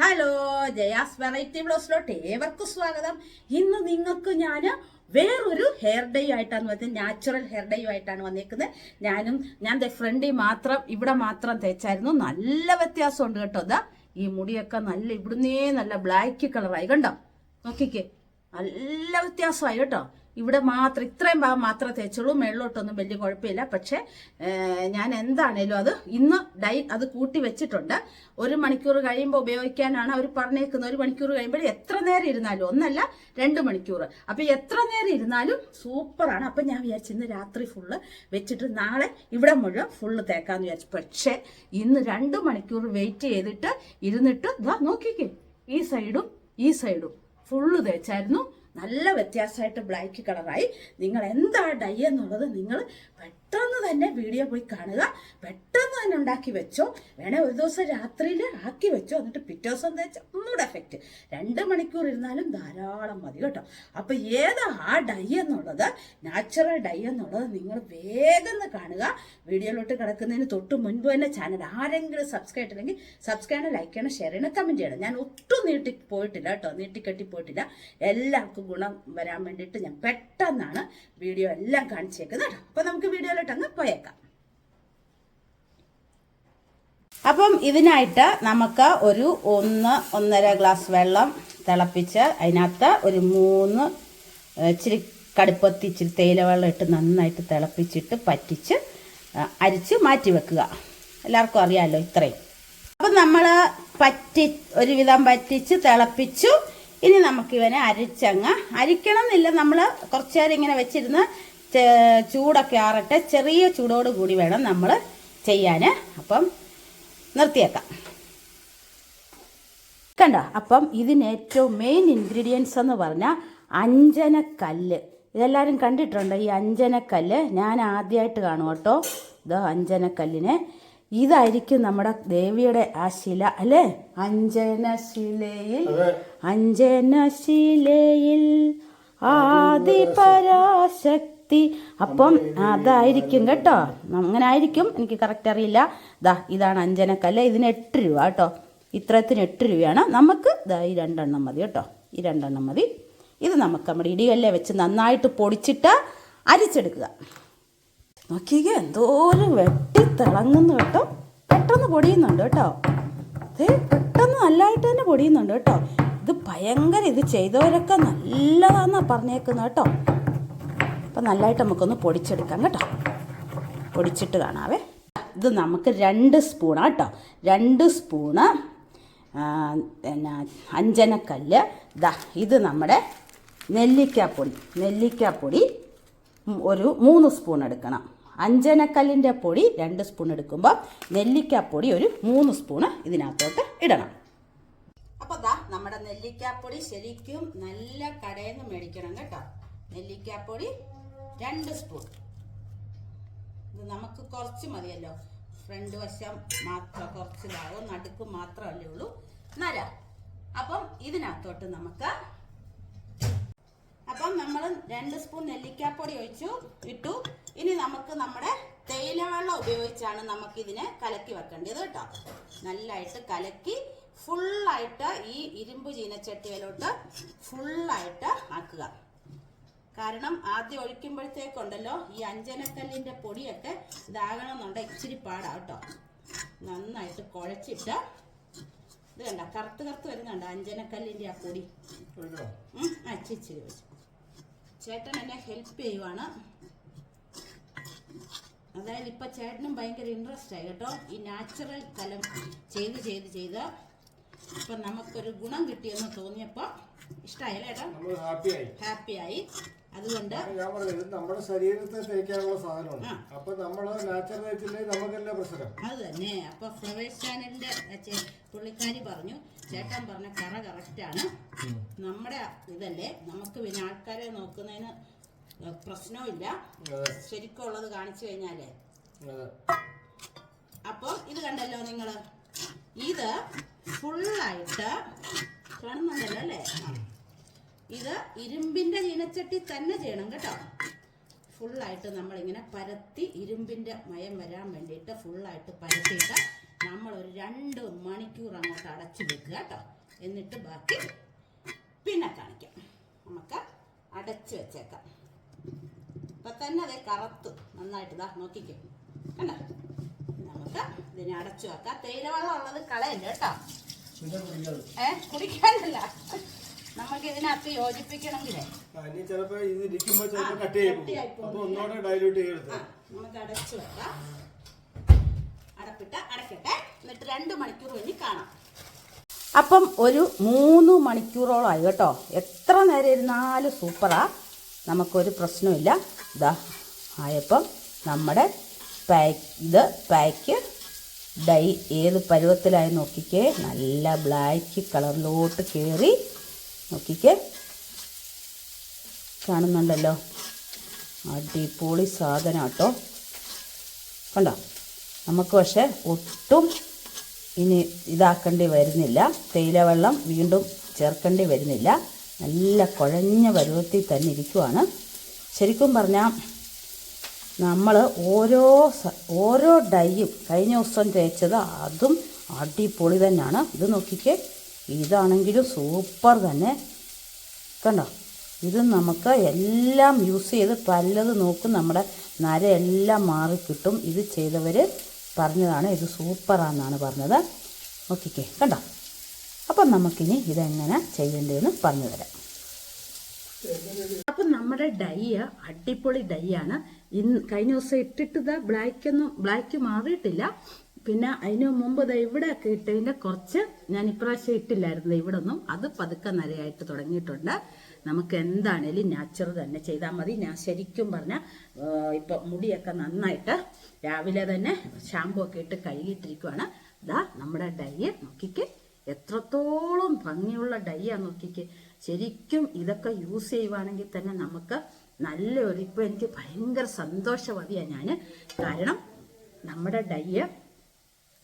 Hello Jaya's variety ബ്ലോസിലോട്ട് ഏവർക്കും സ്വാഗതം. ഇന്ന് നിങ്ങൾക്ക് ഞാൻ വേറൊരു ഹെയർ ഡേ ആയിട്ടാണ് വന്നത്. നാച്ചുറൽ ഹെയർ ഡേ ആയിട്ടാണ് വന്നേക്കുന്നത്. ഞാനും ഞാൻ ഫ്രണ്ടിൽ മാത്രം ഇവിടെ മാത്രം തേച്ചായിരുന്നു. നല്ല വ്യത്യാസമുണ്ട് കേട്ടോ ഇതാ ഈ മുടിയൊക്കെ നല്ല ഇവിടുന്നേ നല്ല ബ്ലാക്ക് കളറായി. കണ്ടോ? നോക്കിക്കേ. നല്ല വ്യത്യാസമായി കേട്ടോ. ഇവിടെ മാത്രം ഇത്രയും ഭാഗം മാത്രമേ തേച്ചുള്ളൂ. മേളിലോട്ടൊന്നും വലിയ കുഴപ്പമില്ല. പക്ഷേ ഞാൻ എന്താണേലും അത് ഇന്ന് ഡൈ അത് കൂട്ടി വെച്ചിട്ടുണ്ട്. ഒരു മണിക്കൂർ കഴിയുമ്പോൾ ഉപയോഗിക്കാനാണ് അവർ പറഞ്ഞേക്കുന്നത്. ഒരു മണിക്കൂർ കഴിയുമ്പോൾ എത്ര നേരം ഇരുന്നാലും ഒന്നല്ല രണ്ട് മണിക്കൂർ. അപ്പം എത്ര നേരം ഇരുന്നാലും സൂപ്പറാണ്. അപ്പം ഞാൻ വിചാരിച്ചു ഇന്ന് രാത്രി ഫുള്ള് വെച്ചിട്ട് നാളെ ഇവിടെ മുഴുവൻ ഫുള്ള് തേക്കാന്ന് വിചാരിച്ചു. പക്ഷേ ഇന്ന് രണ്ട് മണിക്കൂർ വെയിറ്റ് ചെയ്തിട്ട് ഇരുന്നിട്ട് ഇതാ നോക്കിക്കേ ഈ സൈഡും ഈ സൈഡും ഫുള്ള് തേച്ചായിരുന്നു. നല്ല വ്യത്യാസമായിട്ട് ബ്ലാക്ക് കളറായി നിങ്ങൾ എന്താണ് ഡൈ എന്നുള്ളത് നിങ്ങൾ പെട്ടെന്ന് തന്നെ വീഡിയോ പോയി കാണുക. പെട്ടെന്ന് തന്നെ ഉണ്ടാക്കി വെച്ചോ. വേണേ ഒരു ദിവസം രാത്രിയിൽ ആക്കി വെച്ചോ. എന്നിട്ട് പിറ്റേ ദിവസം തേച്ച് ഒന്നുകൂടെ എഫക്റ്റ് രണ്ട് മണിക്കൂർ ഇരുന്നാലും ധാരാളം മതി കേട്ടോ. അപ്പൊ ഏതാ ആ ഡൈ എന്നുള്ളത്? നാച്ചുറൽ ഡൈ എന്നുള്ളത് നിങ്ങൾ വേഗം കാണുക. വീഡിയോയിലോട്ട് കിടക്കുന്നതിന് തൊട്ട് മുൻപ് തന്നെ ചാനൽ ആരെങ്കിലും സബ്സ്ക്രൈബ് ചെയ്തില്ലെങ്കിൽ സബ്സ്ക്രൈബ് ചെയ്യണം ലൈക്ക് ചെയ്യണം ഷെയർ ചെയ്യണം കമന്റ് ചെയ്യണം. ഞാൻ ഒട്ടും നീട്ടി പോയിട്ടില്ല കേട്ടോ. നീട്ടിക്കെട്ടി പോയിട്ടില്ല. എല്ലാവർക്കും ഗുണം വരാൻ വേണ്ടിയിട്ട് ഞാൻ പെട്ടെന്നാണ് വീഡിയോ എല്ലാം കാണിച്ചേക്കുന്നത് കേട്ടോ. അപ്പൊ നമുക്ക് വീഡിയോയിലോട്ട് അങ്ങ് പോയേക്കാം. അപ്പം ഇതിനായിട്ട് നമുക്ക് ഒരു ഒന്ന് ഒന്നര ഗ്ലാസ് വെള്ളം തിളപ്പിച്ച് അതിനകത്ത് ഒരു മൂന്ന് ഇച്ചിരി കടുപ്പത്തി ഇച്ചിരി തേയില വെള്ളം ഇട്ട് നന്നായിട്ട് തിളപ്പിച്ചിട്ട് പറ്റിച്ച് അരിച്ച് മാറ്റി വെക്കുക. എല്ലാവർക്കും അറിയാമല്ലോ ഇത്രയും. അപ്പം നമ്മൾ പറ്റി ഒരുവിധം പറ്റിച്ച് തിളപ്പിച്ചു. ഇനി നമുക്കിവനെ അരിച്ചങ്ങ് അരിക്കണം എന്നില്ല നമ്മൾ കുറച്ചു നേരം ഇങ്ങനെ വെച്ചിരുന്ന് ചൂടൊക്കെ ആറട്ടെ ചെറിയ ചൂടോട് കൂടി വേണം നമ്മൾ ചെയ്യാൻ അപ്പം നിർത്തിയേക്കാം. കണ്ടോ? അപ്പം ഇതിന് ഏറ്റവും മെയിൻ ഇൻഗ്രീഡിയൻസ് എന്ന് പറഞ്ഞാൽ അഞ്ജനക്കല്ല് ഇതെല്ലാവരും കണ്ടിട്ടുണ്ടോ? ഈ അഞ്ജനക്കല്ല് ഞാൻ ആദ്യമായിട്ട് കാണും കേട്ടോ. ഇത് അഞ്ജനക്കല്ലിനെ ഇതായിരിക്കും നമ്മുടെ ദേവിയുടെ ആ ശില അല്ലേ? അഞ്ജനശിലയിൽ അഞ്ജനശിലയിൽ ആദിപരാശക്തി അപ്പം അതായിരിക്കും കേട്ടോ. അങ്ങനെ ആയിരിക്കും. എനിക്ക് കറക്റ്റ് അറിയില്ല. ദാ ഇതാണ് അഞ്ചനക്കല്ല്. ഇതിന് എട്ട് രൂപ കേട്ടോ. ഇത്രത്തിന് എട്ട് രൂപയാണ്. നമുക്ക് ദാ ഈ രണ്ടെണ്ണം മതി കേട്ടോ. ഈ രണ്ടെണ്ണം മതി. ഇത് നമുക്ക് നമ്മുടെ ഇടികല്ലേ വെച്ച് നന്നായിട്ട് പൊടിച്ചിട്ട് അരിച്ചെടുക്കുക. നോക്കിക്കേ എന്തോരം വെട്ടി തിളങ്ങുന്നു കേട്ടോ. പെട്ടെന്ന് പൊടിയുന്നുണ്ട് കേട്ടോ. ഇത് പെട്ടെന്ന് നല്ലതായിട്ട് തന്നെ പൊടിയുന്നുണ്ട് കേട്ടോ. ഇത് ഭയങ്കര ഇത് ചെയ്തവരൊക്കെ നല്ലതാന്നാ പറഞ്ഞേക്കുന്നത് കേട്ടോ. അപ്പം നല്ലതായിട്ട് നമുക്കൊന്ന് പൊടിച്ചെടുക്കാം കേട്ടോ. പൊടിച്ചിട്ട് കാണാവേ. ഇത് നമുക്ക് രണ്ട് സ്പൂണാണ് കേട്ടോ. രണ്ട് സ്പൂണ് പിന്നെ അഞ്ചനക്കല്ല്. ദാ ഇത് നമ്മുടെ നെല്ലിക്കാപ്പൊടി. നെല്ലിക്കാപ്പൊടി ഒരു മൂന്ന് സ്പൂൺ എടുക്കണം. അഞ്ചനക്കല്ലിന്റെ പൊടി രണ്ട് സ്പൂൺ എടുക്കുമ്പോൾ നെല്ലിക്കാപ്പൊടി ഒരു മൂന്ന് സ്പൂണ് ഇതിനകത്തോട്ട് ഇടണം. അപ്പോൾ ദാ നമ്മുടെ നെല്ലിക്കാപ്പൊടി ശരിക്കും നല്ല കടയിൽ നിന്ന് മേടിക്കണം കേട്ടോ. നെല്ലിക്കാപ്പൊടി രണ്ട് സ്പൂൺ ഇത് നമുക്ക് കുറച്ച് മതിയല്ലോ. ഫ്രണ്ട് വശം മാത്രം കുറച്ച് ഭാഗം നടുക്ക് മാത്രമല്ലേ ഉള്ളൂ. നര. അപ്പം ഇതിനകത്തോട്ട് നമുക്ക് അപ്പം നമ്മൾ രണ്ട് സ്പൂൺ നെല്ലിക്കാപ്പൊടി ഒഴിച്ചു ഇട്ടു. ഇനി നമുക്ക് നമ്മുടെ തേയില വെള്ളം ഉപയോഗിച്ചാണ് നമുക്കിതിനെ കലക്കി വെക്കേണ്ടത് കേട്ടോ. നല്ലതായിട്ട് കലക്കി ഫുള്ളായിട്ട് ഈ ഇരുമ്പ് ചീനച്ചട്ടിയിലോട്ട് ഫുള്ളായിട്ട് ആക്കുക. കാരണം ആദ്യം ഒഴിക്കുമ്പോഴത്തേക്കുണ്ടല്ലോ ഈ അഞ്ചനക്കല്ലിന്റെ പൊടിയൊക്കെ ഇതാകണം ഇതാകണമെന്നുണ്ട് ഇച്ചിരി പാടാ കേട്ടോ. നന്നായിട്ട് കുഴച്ചിട്ട് ഇത് കണ്ട കറുത്ത് കറുത്ത് വരുന്നുണ്ട് അഞ്ചനക്കല്ലിന്റെ ആ പൊടി? അച്ചിച്ചിരി വെച്ചു ചേട്ടൻ എന്നെ ഹെൽപ്പ് ചെയ്യുവാണ്. അതായത് ഇപ്പൊ ചേട്ടനും ഭയങ്കര ഇൻട്രസ്റ്റ് ആയി കേട്ടോ. ഈ നാച്ചുറൽ കലം ചെയ്ത് ചെയ്ത് ചെയ്ത് ഇപ്പൊ നമുക്കൊരു ഗുണം കിട്ടിയെന്ന് തോന്നിയപ്പോ ഇഷ്ടമായല്ലേ ഹാപ്പിയായി ഹാപ്പിയായി അതുകൊണ്ട് ഞാൻ പറഞ്ഞത് നമ്മുടെ ശരീരത്തെ തേക്കാനുള്ള സാധനമാണ്. അപ്പൊ നമ്മൾ നാച്ചുറൽ നമുക്കല്ല പ്രശ്നം. അത് തന്നെ. അപ്പൊ ഫ്ലവേഴ്സ് ചാനലിന്റെ പുള്ളിക്കാരി പറഞ്ഞു ചേട്ടൻ പറഞ്ഞ കറ കറക്റ്റാണ് നമ്മുടെ ഇതല്ലേ? നമുക്ക് പിന്നെ ആൾക്കാരെ നോക്കുന്നതിന് പ്രശ്നവുമില്ല. ശരിക്കുള്ളത് ശരിക്കും ഉള്ളത് കാണിച്ചു കഴിഞ്ഞാലേ. അപ്പോൾ ഇത് കണ്ടല്ലോ നിങ്ങൾ ഇത് ഫുള്ളായിട്ട് കാണുന്നുണ്ടല്ലോ അല്ലേ. ഇത് ഇരുമ്പിന്റെ ചീനച്ചട്ടി തന്നെ ചെയ്യണം കേട്ടോ. ഫുള്ളായിട്ട് നമ്മളിങ്ങനെ പരത്തി ഇരുമ്പിന്റെ മയം വരാൻ വേണ്ടിയിട്ട് ഫുള്ളായിട്ട് പരത്തിയിട്ട് നമ്മൾ ഒരു രണ്ട് മണിക്കൂർ അങ്ങോട്ട് അടച്ചു വെക്കുക കേട്ടോ. എന്നിട്ട് ബാക്കി പിന്നെ കാണിക്കാം. നമുക്ക് അടച്ചു വെച്ചേക്കാം. ഇപ്പൊ തന്നെ അതേ കറുത്തു നന്നായിട്ട് ഇതാ നോക്കിക്കും. കണ്ടോ? നമുക്ക് ഇതിനെ അടച്ചു വെക്കാം. തേയിലവെള്ളം ഉള്ളത് കളയല്ല കേട്ടോ? ഏ കുടിക്കാനല്ല നമുക്ക് ഇതിനകത്ത് യോജിപ്പിക്കണമെങ്കിലേ? ഇനി ചിലപ്പോ ഇത് ഇരിക്കുമ്പോ ചിലപ്പോ കട്ട് ചെയ്യും കട്ടിയായി പോകും. അപ്പൊ ഒന്നുകൂടെ ഡൈലൂട്ട് ആ നമുക്ക് അടച്ചു വെക്കാം. അടപ്പിട്ട് അടക്കട്ടെ എന്നിട്ട് രണ്ട് മണിക്കൂർ കഴിഞ്ഞ് കാണാം. അപ്പം ഒരു മൂന്ന് മണിക്കൂറോളമായി കേട്ടോ. എത്ര നേരം ഇരുന്നാലും സൂപ്പറാ. നമുക്കൊരു പ്രശ്നമില്ല ഇതാ ആയപ്പം നമ്മുടെ പാക്ക് ഇത് പാക്ക് ഡൈ ഏത് പരുവത്തിലായി നോക്കിക്കേ. നല്ല ബ്ലാക്ക് കളറിലോട്ട് കയറി നോക്കിക്കേ. കാണുന്നുണ്ടല്ലോ. അടിപൊളി സാധനം കേട്ടോ. കണ്ടോ? നമുക്ക് പക്ഷെ ഒട്ടും ഇനി ഇതാക്കേണ്ടി വരുന്നില്ല. തേയില വെള്ളം വീണ്ടും ചേർക്കേണ്ടി വരുന്നില്ല. നല്ല കുഴഞ്ഞ പരുവത്തിൽ തന്നെ ഇരിക്കുവാണ്. ശരിക്കും പറഞ്ഞാൽ നമ്മൾ ഓരോ ഓരോ ഡൈയും കഴിഞ്ഞ ദിവസം തേച്ചത് അതും അടിപൊളി തന്നെയാണ്. ഇത് നോക്കിക്കേ. ഇതാണെങ്കിലും സൂപ്പർ തന്നെ. കണ്ടോ? ഇത് നമുക്ക് എല്ലാം യൂസ് ചെയ്ത് പലത് നോക്കും. നമ്മുടെ നരയെല്ലാം മാറി കിട്ടും. ഇത് ചെയ്തവർ പറഞ്ഞതാണ്. ഇത് സൂപ്പറാന്നാണ് പറഞ്ഞത്. നോക്കിക്കേ. കണ്ടോ? അപ്പം നമുക്കിനി ഇതെങ്ങനെ ചെയ്യേണ്ടതെന്ന് പറഞ്ഞു തരാം. അപ്പം നമ്മുടെ ഡൈ അടിപൊളി ഡൈ ആണ്. ഇന്ന് കഴിഞ്ഞ ദിവസം ഇട്ടിട്ട് ബ്ലാക്കൊന്നും ബ്ലാക്ക് മാറിയിട്ടില്ല. പിന്നെ അതിന് മുമ്പ് ഇത് ഇവിടെ ഒക്കെ ഇട്ടതിന്റെ കുറച്ച് ഞാൻ ഇപ്രാവശ്യം ഇട്ടില്ലായിരുന്നു ഇവിടെ ഒന്നും അത് പതുക്കെ നിരയായിട്ട് തുടങ്ങിയിട്ടുണ്ട്. നമുക്ക് എന്താണേലും നാച്ചുറൽ തന്നെ ചെയ്താൽ മതി. ഞാൻ ശരിക്കും പറഞ്ഞാൽ ഇപ്പൊ മുടിയൊക്കെ നന്നായിട്ട് രാവിലെ തന്നെ ഷാമ്പു ഒക്കെ ഇട്ട് കഴുകിയിട്ടിരിക്കുവാണ്. ഇതാ നമ്മുടെ ഡൈ നോക്കിക്ക്. എത്രത്തോളം ഭംഗിയുള്ള ഡൈ ആ നോക്കിക്കേ. ശരിക്കും ഇതൊക്കെ യൂസ് ചെയ്യുവാണെങ്കിൽ തന്നെ നമുക്ക് നല്ല ഒരു ഇപ്പൊ എനിക്ക് ഭയങ്കര സന്തോഷവതിയാണ് ഞാൻ കാരണം നമ്മുടെ ഡൈ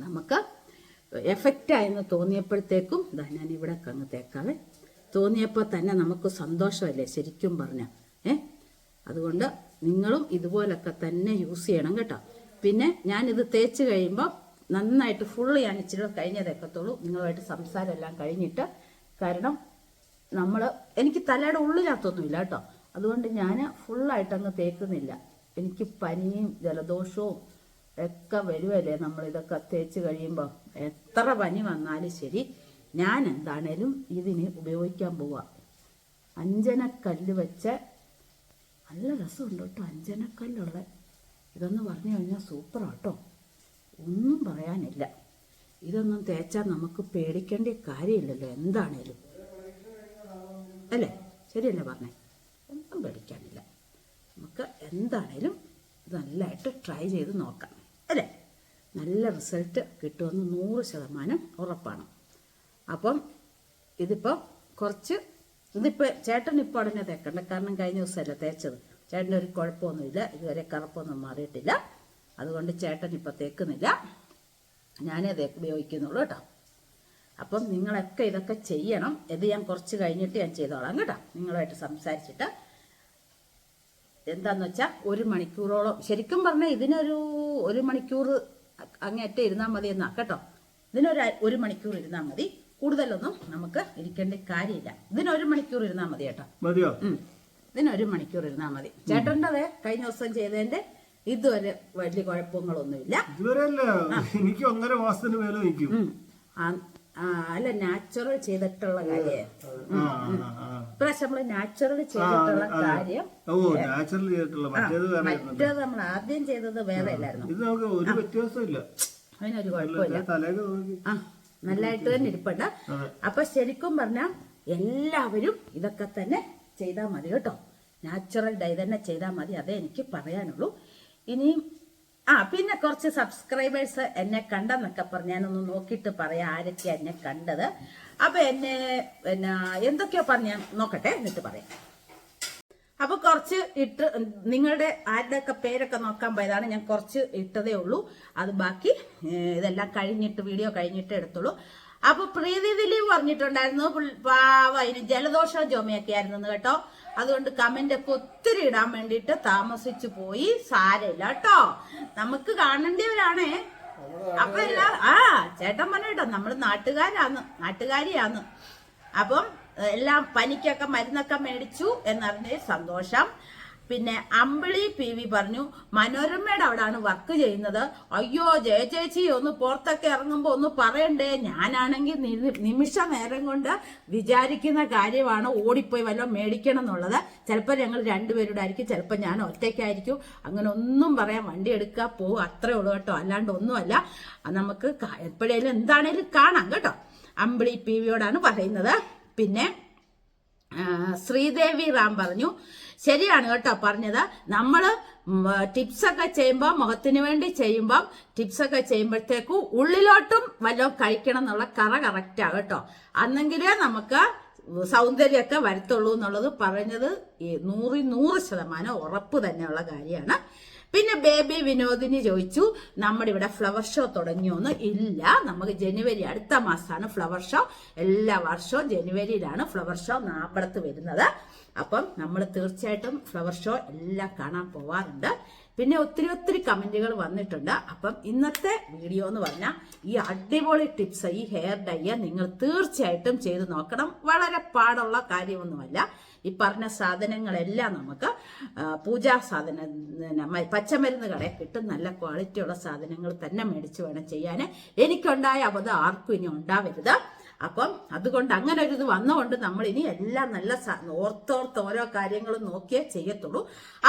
നമുക്ക് എഫക്റ്റ് ആയെന്ന് തോന്നിയപ്പോഴത്തേക്കും ഇതാ ഞാൻ ഇവിടെ അങ്ങ് തേക്കാവേ. തോന്നിയപ്പോൾ തന്നെ നമുക്ക് സന്തോഷമല്ലേ ശരിക്കും പറഞ്ഞ ഏ? അതുകൊണ്ട് നിങ്ങളും ഇതുപോലൊക്കെ തന്നെ യൂസ് ചെയ്യണം കേട്ടോ. പിന്നെ ഞാനിത് തേച്ച് കഴിയുമ്പോൾ നന്നായിട്ട് ഫുള്ള് ഞാൻ ഇച്ചിരി കഴിഞ്ഞതേക്കത്തുള്ളൂ നിങ്ങളുമായിട്ട് സംസാരം എല്ലാം കഴിഞ്ഞിട്ട് കാരണം നമ്മൾ എനിക്ക് തലയുടെ ഉള്ളിനകത്തൊന്നുമില്ല കേട്ടോ. അതുകൊണ്ട് ഞാൻ ഫുള്ളായിട്ട് അങ്ങ് തേക്കുന്നില്ല. എനിക്ക് പനിയും ജലദോഷവും ഒക്കെ വരുമല്ലേ നമ്മൾ ഇതൊക്കെ തേച്ച് കഴിയുമ്പോൾ എത്ര പനി വന്നാലും ശരി ഞാൻ എന്താണേലും ഇതിന് ഉപയോഗിക്കാൻ പോവാ. അഞ്ജനക്കല്ല് വെച്ച നല്ല രസമുണ്ട് കേട്ടോ അഞ്ജനക്കല്ലുള്ള ഇതെന്ന് പറഞ്ഞു കഴിഞ്ഞാൽ സൂപ്പറാണ് കേട്ടോ ഒന്നും പറയാനില്ല. ഇതൊന്നും തേച്ചാൽ നമുക്ക് പേടിക്കേണ്ട കാര്യമില്ലല്ലോ എന്താണേലും. അല്ലേ? ശരിയല്ലേ പറഞ്ഞേ? ഒന്നും പേടിക്കാനില്ല. നമുക്ക് എന്താണേലും നല്ലതായിട്ട് ട്രൈ ചെയ്ത് നോക്കാം. അല്ലേ? നല്ല റിസൾട്ട് കിട്ടുമെന്ന് നൂറ് ശതമാനം ഉറപ്പാണ്. അപ്പം ഇതിപ്പോൾ കുറച്ച് ഇതിപ്പോൾ ചേട്ടൻ ഇപ്പോൾ ഉടനെ തേക്കണ്ട. കാരണം കഴിഞ്ഞ ദിവസമല്ല തേച്ചത്. ചേട്ടന്റെ ഒരു കുഴപ്പമൊന്നുമില്ല. ഇതുവരെ കറുപ്പൊന്നും മാറിയിട്ടില്ല. അതുകൊണ്ട് ചേട്ടൻ ഇപ്പോൾ തേക്കുന്നില്ല. ഞാനേ തേക്ക് ഉപയോഗിക്കുന്നുള്ളൂ കേട്ടോ. അപ്പം നിങ്ങളൊക്കെ ഇതൊക്കെ ചെയ്യണം. ഇത് ഞാൻ കുറച്ച് കഴിഞ്ഞിട്ട് ഞാൻ ചെയ്തോളാം കേട്ടോ. നിങ്ങളുമായിട്ട് സംസാരിച്ചിട്ട് എന്താന്ന് വെച്ചാൽ ഒരു മണിക്കൂറോളം. ശരിക്കും പറഞ്ഞാൽ ഇതിനൊരു ഒരു മണിക്കൂർ അങ്ങേറ്റം ഇരുന്നാൽ മതി എന്നാ. കേട്ടോ? ഇതിനൊരു ഒരു മണിക്കൂർ ഇരുന്നാൽ മതി. കൂടുതലൊന്നും നമുക്ക് ഇരിക്കേണ്ട കാര്യമില്ല. ഇതിനൊരു മണിക്കൂർ ഇരുന്നാൽ മതി കേട്ടോ. മതിയോ? ഇതിനൊരു മണിക്കൂർ ഇരുന്നാൽ മതി. ചേട്ടന്റെത് കഴിഞ്ഞ ദിവസം ചെയ്തതിന്റെ ഇതുവരെ വലിയ കുഴപ്പങ്ങളൊന്നുമില്ല. ഇതുവരെ എനിക്ക് ഒന്നര മാസത്തിന് മേലെ നിൽക്കും. ആ- ആ, അല്ല നാച്ചുറൽ ചെയ്തിട്ടുള്ള കാര്യം. ഇപ്രാവശ്യം നമ്മൾ നാച്ചുറൽ ചെയ്തിട്ടുള്ള കാര്യം ഓ നാച്ചുറൽ ചെയ്തിട്ടുള്ള മറ്റേത് വേറെ മറ്റേത് നമ്മൾ ആദ്യം ചെയ്തത് വേറെ അല്ലായിരുന്നു. ഇത് നമുക്ക് ഒരു വ്യത്യാസമില്ല അതിനൊരു കുഴപ്പമില്ല. ആ നല്ലതായിട്ട് തന്നെ ഇരിപ്പുണ്ട്. അപ്പൊ ശരിക്കും പറഞ്ഞാൽ എല്ലാവരും ഇതൊക്കെ തന്നെ ചെയ്താൽ മതി കേട്ടോ. നാച്ചുറൽ ഡൈ തന്നെ ചെയ്താൽ മതി അതേ എനിക്ക് പറയാനുള്ളൂ. ഇനിയും ആ പിന്നെ കുറച്ച് സബ്സ്ക്രൈബേഴ്സ് എന്നെ കണ്ടെന്നൊക്കെ പറഞ്ഞു ഞാനൊന്ന് നോക്കിയിട്ട് പറയാം ആരൊക്കെയാണ് എന്നെ കണ്ടത്. അപ്പൊ എന്നെ പിന്നെ എന്തൊക്കെയോ പറഞ്ഞ് നോക്കട്ടെ എന്നിട്ട് പറയാം. അപ്പൊ കുറച്ച് ഇട്ട് നിങ്ങളുടെ ആരുടെയൊക്കെ പേരൊക്കെ നോക്കാൻ പോയതാണ് ഞാൻ കുറച്ച് ഇട്ടതേ ഉള്ളൂ. അത് ബാക്കി ഇതെല്ലാം കഴിഞ്ഞിട്ട് വീഡിയോ കഴിഞ്ഞിട്ട് എടുത്തുള്ളൂ അപ്പൊ പ്രീതി ദിലീപ് പറഞ്ഞിട്ടുണ്ടായിരുന്നു പാവ അതിന് ജലദോഷം ജോമയൊക്കെ ആയിരുന്നു കേട്ടോ. അതുകൊണ്ട് കമന്റ് ഒക്കെ ഒത്തിരി ഇടാൻ വേണ്ടിയിട്ട് താമസിച്ചു പോയി സാരമില്ല കേട്ടോ. നമുക്ക് കാണേണ്ടവരാണേ അപ്പൊ എല്ലാ ആ ചേട്ടൻ പറഞ്ഞോ നമ്മൾ നാട്ടുകാരാന്ന് നാട്ടുകാരിയാന്ന് അപ്പം എല്ലാം പനിക്കൊക്കെ മരുന്നൊക്കെ മേടിച്ചു എന്നറിഞ്ഞ സന്തോഷം. പിന്നെ അമ്പിളി പി വി പറഞ്ഞു മനോരമയുടെ അവിടാണ് വർക്ക് ചെയ്യുന്നത്. അയ്യോ ജയ ചേച്ചി ഒന്ന് പുറത്തൊക്കെ ഇറങ്ങുമ്പോ ഒന്ന് പറയണ്ടേ? ഞാനാണെങ്കിൽ നിമിഷ നേരം കൊണ്ട് വിചാരിക്കുന്ന കാര്യമാണ് ഓടിപ്പോയി വല്ലതും മേടിക്കണം എന്നുള്ളത്. ചിലപ്പോൾ ഞങ്ങൾ രണ്ടുപേരുടെ ആയിരിക്കും ചിലപ്പോൾ ഞാൻ ഒറ്റയ്ക്കായിരിക്കും. അങ്ങനെ ഒന്നും പറയാൻ വണ്ടി എടുക്കുക പോവുക അത്രേ ഉള്ളൂ കേട്ടോ. അല്ലാണ്ട് ഒന്നുമല്ല. നമുക്ക് എപ്പോഴേലും എന്താണേലും കാണാം കേട്ടോ. അമ്പിളി പി വിയോടാണ് പറയുന്നത്. പിന്നെ ശ്രീദേവി റാം പറഞ്ഞു ശരിയാണ് കേട്ടോ പറഞ്ഞത്. നമ്മൾ ടിപ്സൊക്കെ ചെയ്യുമ്പോൾ മുഖത്തിന് വേണ്ടി ചെയ്യുമ്പം ടിപ്സ് ഒക്കെ ചെയ്യുമ്പോഴത്തേക്കും ഉള്ളിലോട്ടും വല്ലതും കഴിക്കണം എന്നുള്ള കറ കറക്റ്റാണ് കേട്ടോ. അന്നെങ്കിലേ നമുക്ക് സൗന്ദര്യമൊക്കെ വരത്തുള്ളൂ എന്നുള്ളത് പറഞ്ഞത് നൂറി നൂറ് ശതമാനം ഉറപ്പ് തന്നെയുള്ള കാര്യമാണ്. പിന്നെ ബേബി വിനോദിനി ചോദിച്ചു നമ്മുടെ ഇവിടെ ഫ്ലവർ ഷോ തുടങ്ങിയോന്ന്? ഇല്ല നമുക്ക് ജനുവരി അടുത്ത മാസമാണ് ഫ്ലവർ ഷോ എല്ലാ വർഷവും ജനുവരിയിലാണ് ഫ്ലവർ ഷോ നാപ്പടത്ത് വരുന്നത്. അപ്പം നമ്മൾ തീർച്ചയായിട്ടും ഫ്ലവർ ഷോ എല്ലാം കാണാൻ പോവാറുണ്ട്. പിന്നെ ഒത്തിരി ഒത്തിരി കമന്റുകൾ വന്നിട്ടുണ്ട്. അപ്പം ഇന്നത്തെ വീഡിയോ എന്ന് പറഞ്ഞാൽ ഈ അടിപൊളി ടിപ്സ് ഈ ഹെയർ ഡൈ നിങ്ങൾ തീർച്ചയായിട്ടും ചെയ്ത് നോക്കണം. വളരെ പാടുള്ള കാര്യമൊന്നുമല്ല. ഈ പറഞ്ഞ സാധനങ്ങളെല്ലാം നമുക്ക് പൂജാ സാധന പച്ചമരുന്ന് കടയിൽ കിട്ടും. നല്ല ക്വാളിറ്റിയുള്ള സാധനങ്ങൾ തന്നെ മേടിച്ച് വേണം ചെയ്യാൻ. എനിക്കുണ്ടായ അബദ്ധം ആർക്കും ഇനി ഉണ്ടാവരുത്. അപ്പം അതുകൊണ്ട് അങ്ങനെ ഒരു ഇത് വന്നുകൊണ്ട് നമ്മൾ ഇനി എല്ലാം നല്ല ഓർത്തോർത്ത് ഓരോ കാര്യങ്ങളും നോക്കിയേ ചെയ്യത്തുള്ളൂ.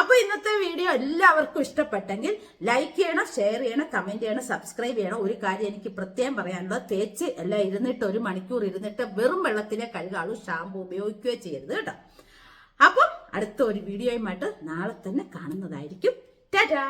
അപ്പൊ ഇന്നത്തെ വീഡിയോ എല്ലാവർക്കും ഇഷ്ടപ്പെട്ടെങ്കിൽ ലൈക്ക് ചെയ്യണം ഷെയർ ചെയ്യണം കമന്റ് ചെയ്യണം സബ്സ്ക്രൈബ് ചെയ്യണം. ഒരു കാര്യം എനിക്ക് പ്രത്യേകം പറയാനുള്ളത് തേച്ച് എല്ലാം ഇരുന്നിട്ട് ഒരു മണിക്കൂർ ഇരുന്നിട്ട് വെറും വെള്ളത്തിലെ കഴുകാളും ഷാമ്പു ഉപയോഗിക്കുകയോ ചെയ്യരുത് കേട്ടോ. അപ്പം അടുത്ത ഒരു വീഡിയോയുമായിട്ട് നാളെ തന്നെ കാണുന്നതായിരിക്കും. ടാറ്റാ!